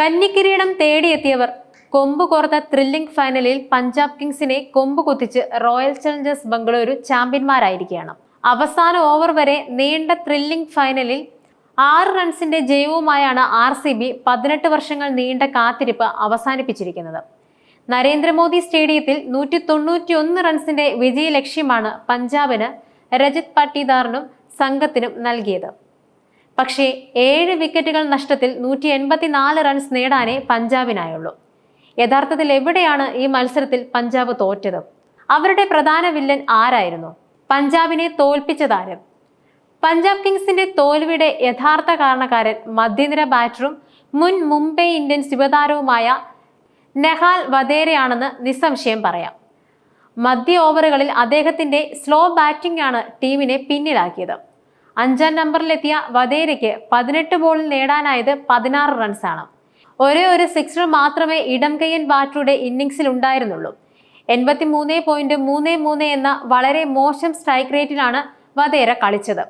കന്നിക്കിരീടം തേടിയെത്തിയവർ കൊമ്പ് കോർത്ത ത്രില്ലിംഗ് ഫൈനലിൽ പഞ്ചാബ് കിങ്സിനെ കൊമ്പ് കുത്തിച്ച് റോയൽ ചലഞ്ചേഴ്സ് ബംഗളൂരു ചാമ്പ്യന്മാരായിരിക്കുകയാണ്. അവസാന ഓവർ വരെ നീണ്ട ത്രില്ലിംഗ് ഫൈനലിൽ ആറ് റൺസിന്റെ ജയവുമായാണ് ആർ സി ബി പതിനെട്ട് വർഷങ്ങൾ നീണ്ട കാത്തിരിപ്പ് അവസാനിപ്പിച്ചിരിക്കുന്നത്. നരേന്ദ്രമോദി സ്റ്റേഡിയത്തിൽ നൂറ്റി തൊണ്ണൂറ്റി ഒന്ന് റൺസിന്റെ വിജയ ലക്ഷ്യമാണ് പഞ്ചാബിന് രജിത് പട്ടിദാറിനും സംഘത്തിനും നൽകിയത്. പക്ഷേ ഏഴ് വിക്കറ്റുകൾ നഷ്ടത്തിൽ നൂറ്റി എൺപത്തിനാല് റൺസ് നേടാനേ പഞ്ചാബിനായുള്ളൂ. യഥാർത്ഥത്തിൽ എവിടെയാണ് ഈ മത്സരത്തിൽ പഞ്ചാബ് തോറ്റത്? അവരുടെ പ്രധാന വില്ലൻ ആരായിരുന്നു? പഞ്ചാബിനെ തോൽപ്പിച്ചതാരും പഞ്ചാബ് കിങ്സിന്റെ തോൽവിയുടെ യഥാർത്ഥ കാരണക്കാരൻ മധ്യനിര ബാറ്ററും മുൻ മുംബൈ ഇന്ത്യൻസ് യുവതാരവുമായ നെഹാൽ വധേരയാണെന്ന് നിസ്സംശയം പറയാം. മധ്യ ഓവറുകളിൽ അദ്ദേഹത്തിന്റെ സ്ലോ ബാറ്റിംഗ് ആണ് ടീമിനെ പിന്നിലാക്കിയത്. അഞ്ചാം നമ്പറിലെത്തിയ വധേരയ്ക്ക് പതിനെട്ട് ബോളിൽ നേടാനായത് പതിനാറ് റൺസാണ്. ഒരേ ഒരു സിക്സർ മാത്രമേ ഇടംകയ്യൻ ബാറ്ററുടെ ഇന്നിംഗ്സിൽ ഉണ്ടായിരുന്നുള്ളൂ. എൺപത്തി മൂന്ന് പോയിന്റ് മൂന്ന് മൂന്ന് എന്ന വളരെ മോശം സ്ട്രൈക്ക് റേറ്റിലാണ് വധേര കളിച്ചത്.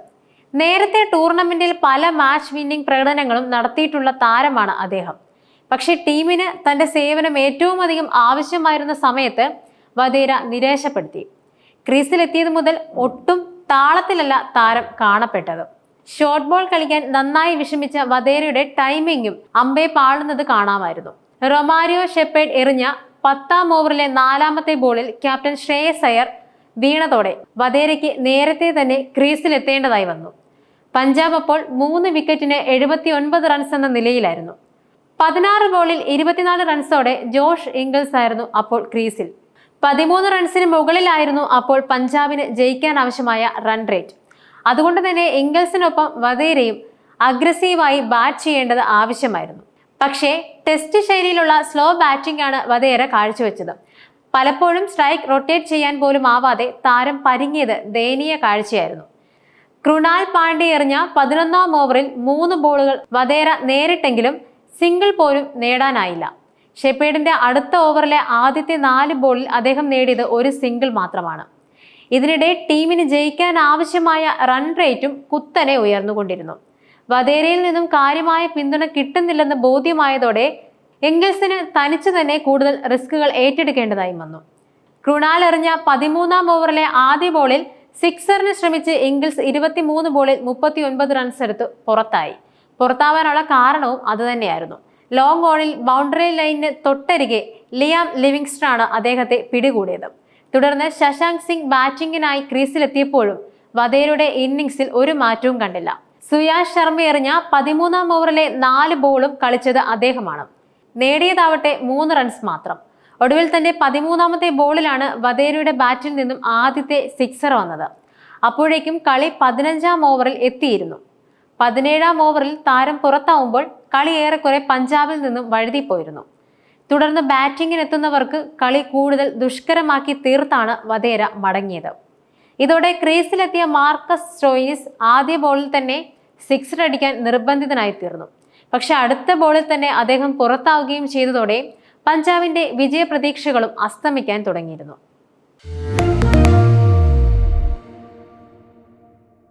നേരത്തെ ടൂർണമെന്റിൽ പല മാച്ച് വിന്നിംഗ് പ്രകടനങ്ങളും നടത്തിയിട്ടുള്ള താരമാണ് അദ്ദേഹം. പക്ഷേ ടീമിന് തന്റെ സേവനം ഏറ്റവും അധികം ആവശ്യമായിരുന്ന സമയത്ത് വധേര നിരാശപ്പെടുത്തി. ക്രീസിലെത്തിയത് മുതൽ ഒട്ടും താളത്തിലല്ല താരം കാണപ്പെട്ടത്. ഷോർട്ട് ബോൾ കളിക്കാൻ നന്നായി വിഷമിച്ച വധേരയുടെ ടൈമിങ്ങും അമ്പെ പാടുന്നത് കാണാമായിരുന്നു. റൊമാരിയോ ഷെപ്പേഡ് എറിഞ്ഞ പത്താം ഓവറിലെ നാലാമത്തെ ബോളിൽ ക്യാപ്റ്റൻ ശ്രേയസ് അയ്യർ വീണതോടെ വധേരയ്ക്ക് നേരത്തെ തന്നെ ക്രീസിലെത്തേണ്ടതായി വന്നു. പഞ്ചാബ് അപ്പോൾ മൂന്ന് വിക്കറ്റിന് എഴുപത്തി ഒൻപത് റൺസ് എന്ന നിലയിലായിരുന്നു. പതിനാറ് ബോളിൽ ഇരുപത്തിനാല് റൺസോടെ ജോഷ് ഇംഗിൾസ് ആയിരുന്നു അപ്പോൾ ക്രീസിൽ. പതിമൂന്ന് റൺസിന് മുകളിലായിരുന്നു അപ്പോൾ പഞ്ചാബിന് ജയിക്കാൻ ആവശ്യമായ റൺ റേറ്റ് അതുകൊണ്ട് തന്നെ ഇംഗിൾസിനൊപ്പം വധേരയും അഗ്രസീവായി ബാറ്റ് ചെയ്യേണ്ടത് ആവശ്യമായിരുന്നു. പക്ഷേ ടെസ്റ്റ് ശൈലിയിലുള്ള സ്ലോ ബാറ്റിംഗ് ആണ് വധേര കാഴ്ചവെച്ചത്. പലപ്പോഴും സ്ട്രൈക്ക് റൊട്ടേറ്റ് ചെയ്യാൻ പോലും ആവാതെ താരം പരിങ്ങിയത് ദയനീയ കാഴ്ചയായിരുന്നു. കൃണാൽ പാണ്ഡ്യ എറിഞ്ഞ പതിനൊന്നാം ഓവറിൽ മൂന്ന് ബോളുകൾ വധേര നേരിട്ടെങ്കിലും സിംഗിൾ പോലും നേടാനായില്ല. ഷെപ്പേഡിന്റെ അടുത്ത ഓവറിലെ ആദ്യത്തെ നാല് ബോളിൽ അദ്ദേഹം നേടിയത് ഒരു സിംഗിൾ മാത്രമാണ്. ഇതിനിടെ ടീമിന് ജയിക്കാൻ ആവശ്യമായ റൺ റേറ്റും കുത്തനെ ഉയർന്നുകൊണ്ടിരുന്നു. വധേരയിൽ നിന്നും കാര്യമായ പിന്തുണ കിട്ടുന്നില്ലെന്ന് ബോധ്യമായതോടെ എംഗിൾസിന് തനിച്ചു തന്നെ കൂടുതൽ റിസ്കുകൾ ഏറ്റെടുക്കേണ്ടതായി വന്നു. കൃണാൽ എറിഞ്ഞ പതിമൂന്നാം ഓവറിലെ ആദ്യ ബോളിൽ സിക്സറിന് ശ്രമിച്ച് ഇംഗിൾസ് ഇരുപത്തിമൂന്ന് ബോളിൽ മുപ്പത്തി ഒൻപത് റൺസ് എടുത്ത് പുറത്തായി. പുറത്താവാനുള്ള കാരണവും അതുതന്നെയായിരുന്നു ലോങ് ഓണിൽ ബൗണ്ടറി ലൈനിന് തൊട്ടരികെ ലിയാം ലിവിങ്സ്റ്റണാണ് അദ്ദേഹത്തെ പിടികൂടിയത്. തുടർന്ന് ശശാങ്ക് സിംഗ് ബാറ്റിംഗിനായി ക്രീസിലെത്തിയപ്പോഴും വധേരയുടെ ഇന്നിംഗ്സിൽ ഒരു മാറ്റവും കണ്ടില്ല. സുയാഷ് ശർമ്മ എറിഞ്ഞ പതിമൂന്നാം ഓവറിലെ നാല് ബോളും കളിച്ചത് അദ്ദേഹമാണ്. നേടിയതാവട്ടെ മൂന്ന് റൺസ് മാത്രം. ഒടുവിൽ തന്റെ പതിമൂന്നാമത്തെ ബോളിലാണ് വധേരയുടെ ബാറ്റിൽ നിന്നും ആദ്യത്തെ സിക്സർ വന്നത്. അപ്പോഴേക്കും കളി പതിനഞ്ചാം ഓവറിൽ എത്തിയിരുന്നു. പതിനേഴാം ഓവറിൽ താരം പുറത്താവുമ്പോൾ കളി ഏറെക്കുറെ പഞ്ചാബിൽ നിന്നും വഴുതിപ്പോയിരുന്നു. തുടർന്ന് ബാറ്റിങ്ങിനെത്തുന്നവർക്ക് കളി കൂടുതൽ ദുഷ്കരമാക്കി തീർത്താണ് വധേര മടങ്ങിയത്. ഇതോടെ ക്രീസിലെത്തിയ മാർക്കസ് സ്റ്റോയിനിസ് ആദ്യ ബോളിൽ തന്നെ സിക്സർ അടിക്കാൻ നിർബന്ധിതനായി തീർന്നു. പക്ഷെ അടുത്ത ബോളിൽ തന്നെ അദ്ദേഹം പുറത്താവുകയും ചെയ്തതോടെ പഞ്ചാബിന്റെ വിജയപ്രതീക്ഷകളും അസ്തമിക്കാൻ തുടങ്ങിയിരുന്നു.